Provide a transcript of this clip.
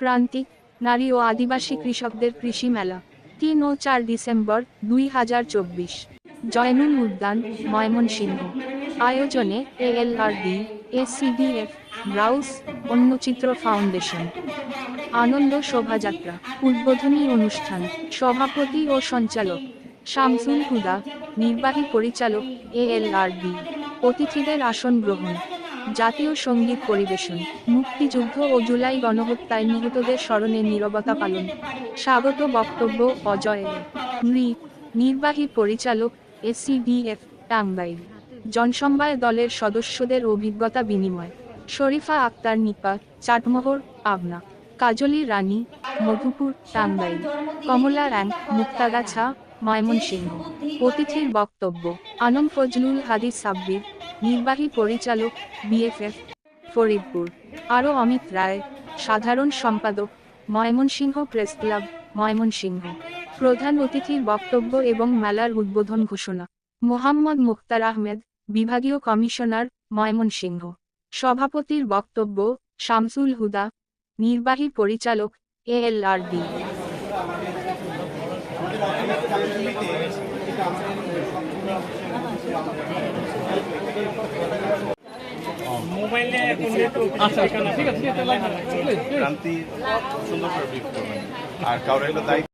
প্রান্তিক, নারী ও আদিবাসী কৃষকদের কৃষি মেলা, তিন ও চার ডিসেম্বর দুই হাজার চব্বিশ। জয়নুল উদ্যান, ময়মনসিংহ। আয়োজনে এএলআরডি এসিডিএফ ব্রাউস অন্যচিত্র ফাউন্ডেশন। আনন্দ শোভাযাত্রা, উদ্বোধনী অনুষ্ঠান, সভাপতি ও সঞ্চালক, শামসুল হুদা, নির্বাহী পরিচালক এএলআরডি। অতিথিদের আসন গ্রহণ জাতীয় সংগীত পরিবেশন, মুক্তিযুদ্ধ ও জুলাই গণহত্যায় নিহতদের স্মরণে নীরবতা পালন। স্বাগত বক্তব্য অজয় মৃ নির্বাহী পরিচালক এসিডিএফ টাঙ্গাইল। জনসম্বায় দলের সদস্যদের অভিজ্ঞতা বিনিময়। শরীফা আক্তার নিপা, চাটমোহর, পাবনা। কাজলী রানী, মধুপুর, টাঙ্গাইল। কমলা র্যাং মুক্তাগাছা ময়মনসিংহ। অতিথির বক্তব্য, আনম ফজলুল হাদিস সাব্বির, নির্বাহী পরিচালক, বিএফএফ, ফরিদপুর। আরও অমিত রায়, সাধারণ সম্পাদক, ময়মনসিংহ প্রেস ক্লাব, ময়মনসিংহ। প্রধান অতিথির বক্তব্য এবং মেলার উদ্বোধন ঘোষণা। মোহাম্মদ মুখতার আহমেদ, বিভাগীয় কমিশনার, ময়মনসিংহ। সভাপতির বক্তব্য, শামসুল হুদা, নির্বাহী পরিচালক, এএলআরডি। মোবাইলে আচ্ছা আচ্ছা ঠিক আছে ঠিক ক্রান্তি সুন্দর করে আর কারোর হলো দায়িত্ব